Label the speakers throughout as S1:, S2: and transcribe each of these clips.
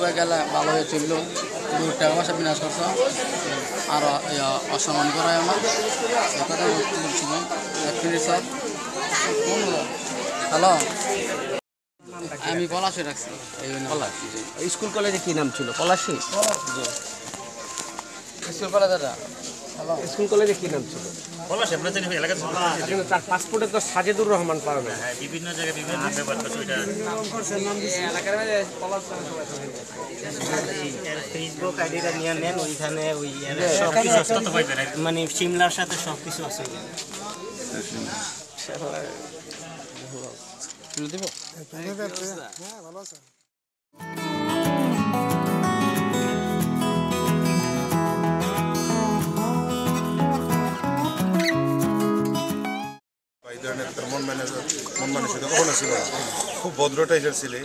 S1: পূর্বে গেলে ভালো হয়ে চলল। দু টাকা পয়সা বিনাশ করছ। আর অসম্মান করা আমার। কথা বলছিল এক মিনিট স্যার হ্যালো? আমি পলাশে রাখছি।
S2: পলাশ স্কুল কলেজে কি নাম ছিল? পলাশী?
S1: স্কুল কলেজেরা
S2: স্কুল কলেজে কি নাম ছিল?
S3: পলাশ আমরা জানি এলাকার
S2: কিন্তু তার পাসপোর্টে তো সাজেদুর রহমান
S3: হ্যাঁ বিভিন্ন জায়গায় বিভিন্ন ব্যাপার আছে ওইটা।
S4: ফেসবুক আইডিটা নিয়ে নেন ওইখানে ওই সব কিছু আছে।
S3: পাইবেন
S4: মানে সিমলার সাথে সব কিছু আছে।
S1: তুলে দিব
S5: এই মানসিকতা কখনো ছিল না। খুব ভদ্র টাইপের ছিলে।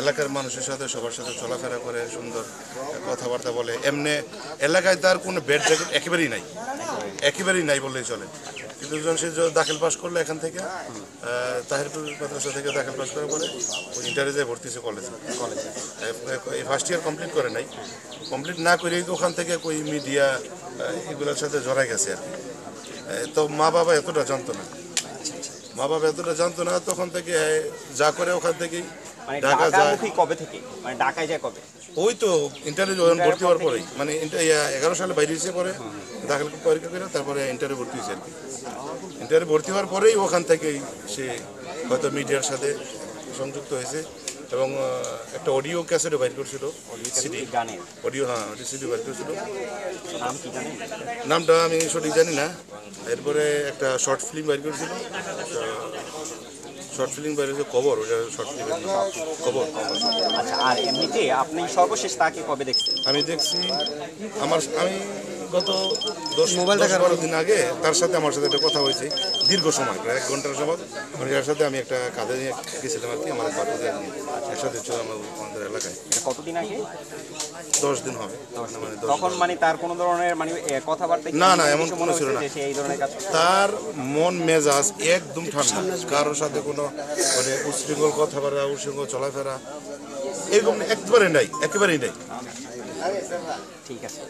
S5: এলাকার মানুষের সাথে, সবার সাথে চলাফেরা করে, সুন্দর কথাবার্তা বলে। এমনি এলাকায় তার কোনো বেড জ্যাকেট একেবারেই নাই। একেবারেই নাই বললেই চলে। কিন্তু যখন সে দাখিল পাস করল এখান থেকে তাহিরপুর মাদ্রাসা থেকে দাখিল পাস করার পরে ওই ইন্টারে যায় ভর্তি হয়েছে কলেজে কলেজে এই ফার্স্ট ইয়ার কমপ্লিট করে নাই। কমপ্লিট না করেই তো ওখান থেকে ওই মিডিয়া এগুলোর সাথে জড়াই গেছে আর কি। তো মা বাবা এতটা জানতো না। মা বাবা এতটা জানতো না তখন থেকে যা করে ওখান থেকেই
S6: মানে
S5: ঢাকা যায়।
S6: কবে থেকে? মানে ঢাকায় যায় কবে?
S5: ওই তো ইন্টারভিউ যখন ভর্তি হওয়ার পরেই। মানে এগারো সালে বাইরে এসে পরে দাখিল পরীক্ষা করে তারপরে ইন্টারভিউ ভর্তি হয়েছে আর কি। ইন্টারভিউ ভর্তি হওয়ার পরেই ওখান থেকেই সে হয়তো মিডিয়ার সাথে সংযুক্ত হয়েছে। এবং একটা অডিও ক্যাসেটও বাইর করছিল। সিডি অডিও হ্যাঁ অডিও সিডি বাইর করছিল।
S6: নাম
S5: নামটা আমি সঠিক জানি না। এরপরে একটা শর্ট ফিল্ম বাইর করেছিল। শর্ট ফিল্ম বাইর হয়েছে কবর ওটা শর্ট ফিল্ম কবর
S6: আচ্ছা আর এমনিতে আপনি সর্বশেষ তাকে কবে দেখছেন?
S5: আমি দেখছি আমার আমি গত দশ দশ বারো দিন আগে তার সাথে আমার সাথে একটা কথা হয়েছে। দীর্ঘ সময় প্রায় এক ঘণ্টার সময় মানে সাথে আমি একটা কাজে নিয়ে গেছিলাম আর কি আমার বাড়িতে একসাথে ছিল আমার আমাদের এলাকায়।
S6: কতদিন আগে?
S5: দশ দিন হবে। মানে
S6: তখন মানে তার কোনো ধরনের মানে কথাবার্তা
S5: না, না, এমন
S6: মনে
S5: কোনো ছিল না। তার মন মেজাজ একদম ঠান্ডা। কারোর সাথে কোনো মানে উশৃঙ্খল কথাবার্তা উশৃঙ্খল চলাফেরা এরকম একেবারে নাই একেবারেই নাই।
S6: ঠিক আছে।